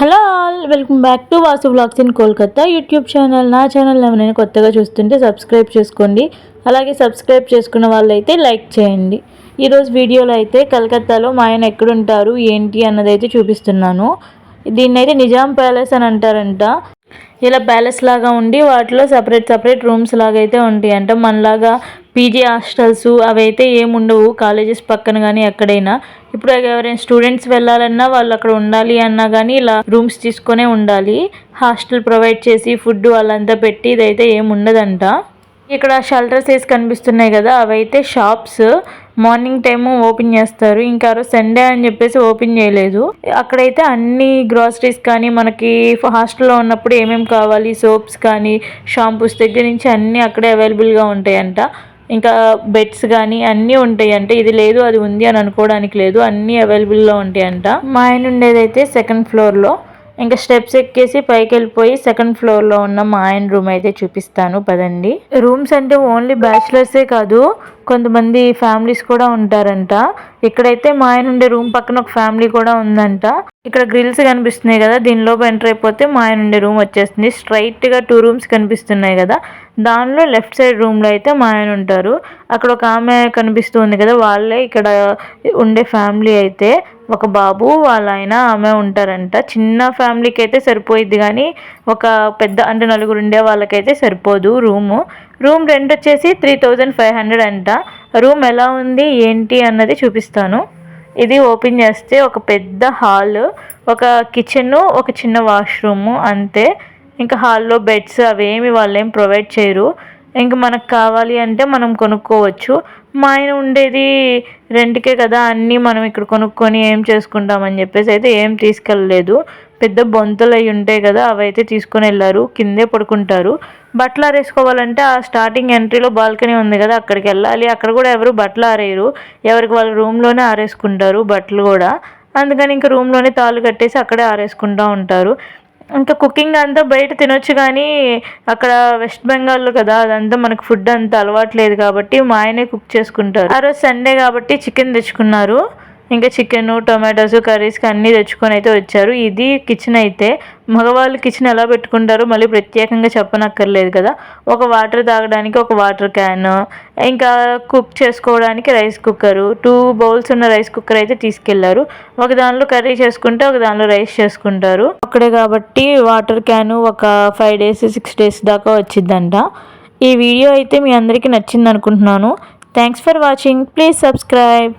Hello all welcome back to Vasu blogs in Kolkata YouTube channel నా channel ఏమైనా కొత్తగా చూస్తుంటే సబ్స్క్రైబ్ చేసుకోండి. అలాగే సబ్స్క్రైబ్ చేసుకున్న వాళ్ళైతే లైక్ చేయండి. ఈరోజు వీడియోలో అయితే కలకత్తాలో మా ఆయన ఎక్కడుంటారు ఏంటి అన్నది అయితే చూపిస్తున్నాను. దీన్ని అయితే నిజాం ప్యాలెస్ అని అంటారంట. ఇలా ప్యాలెస్ లాగా ఉండి వాటిలో సపరేట్ సపరేట్ రూమ్స్ లాగా అయితే ఉంటాయి అంట మనలాగా పీజీ హాస్టల్స్ అవి అయితే ఏముండవు. కాలేజెస్ పక్కన కానీ ఎక్కడైనా. ఇప్పుడు ఎవరైనా స్టూడెంట్స్ వెళ్ళాలన్నా వాళ్ళు అక్కడ ఉండాలి అన్నా కానీ ఇలా రూమ్స్ తీసుకొనే ఉండాలి. హాస్టల్ ప్రొవైడ్ చేసి ఫుడ్ వాళ్ళంతా పెట్టి ఇదైతే ఏమి ఉండదంట ఇక్కడ షెల్టర్స్ వేసి కనిపిస్తున్నాయి కదా అవైతే షాప్స్. మార్నింగ్ టైము ఓపెన్ చేస్తారు. ఇంకా రోజు సండే అని చెప్పేసి ఓపెన్ చేయలేదు. అక్కడైతే అన్ని గ్రాసరీస్ కానీ మనకి హాస్టల్లో ఉన్నప్పుడు ఏమేమి కావాలి సోప్స్ కానీ షాంపూస్ దగ్గర నుంచి అన్నీ అక్కడే అవైలబుల్గా ఉంటాయంట. ఇంకా బెడ్స్ కానీ అన్నీ ఉంటాయి అంటే ఇది లేదు అది ఉంది అని అనుకోవడానికి లేదు. అన్నీ అవైలబుల్లో ఉంటాయంట. మా ఆయన ఉండేదైతే సెకండ్ ఫ్లోర్లో. ఇంకా స్టెప్స్ ఎక్కేసి పైకి వెళ్ళిపోయి సెకండ్ ఫ్లోర్లో ఉన్న మా ఆయన రూమ్ అయితే చూపిస్తాను పదండి. రూమ్స్ అంటే ఓన్లీ బ్యాచిలర్సే కాదు కొంతమంది ఫ్యామిలీస్ కూడా ఉంటారంట. ఇక్కడైతే మా ఆయన ఉండే రూమ్ పక్కన ఒక ఫ్యామిలీ కూడా ఉందంట. ఇక్కడ గ్రిల్స్ కనిపిస్తున్నాయి కదా దీనిలోపు ఎంటర్ అయిపోతే మా ఆయన ఉండే రూమ్ వచ్చేస్తుంది. స్ట్రైట్గా టూ రూమ్స్ కనిపిస్తున్నాయి కదా దానిలో లెఫ్ట్ సైడ్ రూమ్లో అయితే మా ఆయన ఉంటారు. అక్కడ ఒక ఆమె కనిపిస్తుంది కదా వాళ్ళే ఇక్కడ ఉండే ఫ్యామిలీ అయితే. ఒక బాబు వాళ్ళ ఆయన ఆమె ఉంటారంట. చిన్న ఫ్యామిలీకి అయితే సరిపోయిద్ది కానీ ఒక పెద్ద అంటే నలుగురు ఉండే వాళ్ళకైతే సరిపోదు రూము. రూమ్ రెంట్ వచ్చేసి త్రీ థౌజండ్ ఫైవ్ హండ్రెడ్ అంట. రూమ్ ఎలా ఉంది ఏంటి అన్నది చూపిస్తాను. ఇది ఓపెన్ చేస్తే ఒక పెద్ద హాల్ ఒక కిచెన్ ఒక చిన్న వాష్రూము అంతే. ఇంకా హాల్లో బెడ్స్ అవేమి వాళ్ళు ఏం ప్రొవైడ్ చేయరు. ఇంక మనకు కావాలి అంటే మనం కొనుక్కోవచ్చు. మా ఆయన ఉండేది రెంట్కే కదా అన్నీ మనం ఇక్కడ కొనుక్కొని ఏం చేసుకుంటామని చెప్పేసి అయితే ఏం తీసుకెళ్ళలేదు. పెద్ద బొంతలు అయి ఉంటాయి కదా అవైతే తీసుకొని వెళ్ళారు కిందే పడుకుంటారు. బట్టలు ఆరేసుకోవాలంటే ఆ స్టార్టింగ్ ఎంట్రీలో బాల్కనీ ఉంది కదా అక్కడికి వెళ్ళాలి. అక్కడ కూడా ఎవరు బట్టలు ఆరేయరు. ఎవరికి వాళ్ళ రూమ్లోనే ఆరేసుకుంటారు బట్టలు కూడా. అందుకని ఇంకా రూమ్లోనే తాళ్ళు కట్టేసి అక్కడే ఆరేసుకుంటూ ఉంటారు. ఇంకా కుకింగ్ అంతా బయట తినొచ్చు కానీ అక్కడ వెస్ట్ బెంగాల్లో కదా అదంతా మనకు ఫుడ్ అంత అలవాట్లేదు కాబట్టి మా ఆయనే కుక్ చేసుకుంటారు. ఆ రోజు సండే కాబట్టి చికెన్ తెచ్చుకున్నారు. ఇంకా చికెన్ టొమాటోస్ కర్రీస్కి అన్నీ తెచ్చుకొని అయితే వచ్చారు. ఇది కిచెన్ అయితే మగవాళ్ళు కిచెన్ ఎలా పెట్టుకుంటారో మళ్ళీ ప్రత్యేకంగా చెప్పనక్కర్లేదు కదా. ఒక వాటర్ తాగడానికి ఒక వాటర్ క్యాన్ ఇంకా కుక్ చేసుకోవడానికి రైస్ కుక్కరు టూ బౌల్స్ ఉన్న రైస్ కుక్కర్ అయితే తీసుకెళ్ళారు. ఒక దానిలో కర్రీ చేసుకుంటే ఒక దానిలో రైస్ చేసుకుంటారు. అక్కడే కాబట్టి వాటర్ క్యాన్ ఒక ఫైవ్ డేస్ సిక్స్ డేస్ దాకా వచ్చిందంట. ఈ వీడియో అయితే మీ అందరికీ నచ్చింది అనుకుంటున్నాను thanks for watching. Please subscribe.